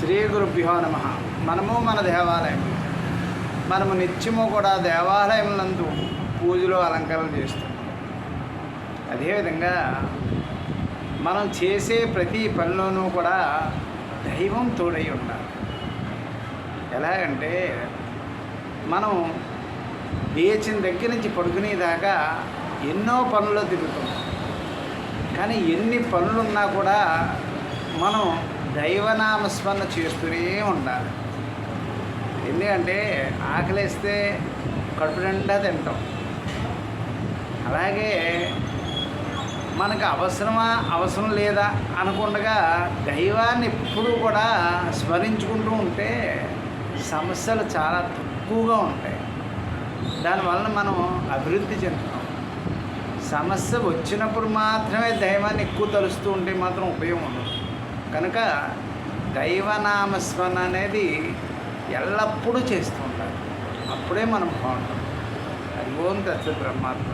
శ్రీ గురుభ్యో నమ. మనము మన దేవాలయం. మనము నిత్యము కూడా దేవాలయం నందు పూజలు అలంకరణ చేస్తాం. అదేవిధంగా మనం చేసే ప్రతి పనిలోనూ కూడా దైవం తోడై ఉండాలి. ఎలాగంటే మనం లేచిన దగ్గర నుంచి పడుకునేదాకా ఎన్నో పనులు తిరుగుతాం. కానీ ఎన్ని పనులున్నా కూడా మనం దైవనామస్మరణ చేస్తూనే ఉండాలి. ఎందుకంటే ఆకలిస్తే కడుపు నిండా తింటాం. అలాగే మనకు అవసరమా అవసరం లేదా అనుకుండగా దైవాన్ని ఎప్పుడూ కూడా స్మరించుకుంటూ ఉంటే సమస్యలు చాలా తక్కువగా ఉంటాయి. దానివల్ల మనం అభివృద్ధి చెందుతాం. సమస్య వచ్చినప్పుడు మాత్రమే దైవాన్ని ఎక్కువ తలుస్తూ ఉంటే మాత్రం ఉపయోగం ఉండదు. కనుక దైవనామస్మరణ అనేది ఎల్లప్పుడూ చేస్తూ ఉండాలి. అప్పుడే మనం బాగుంటాం. అది ఓం తత్వ బ్రహ్మాత్మ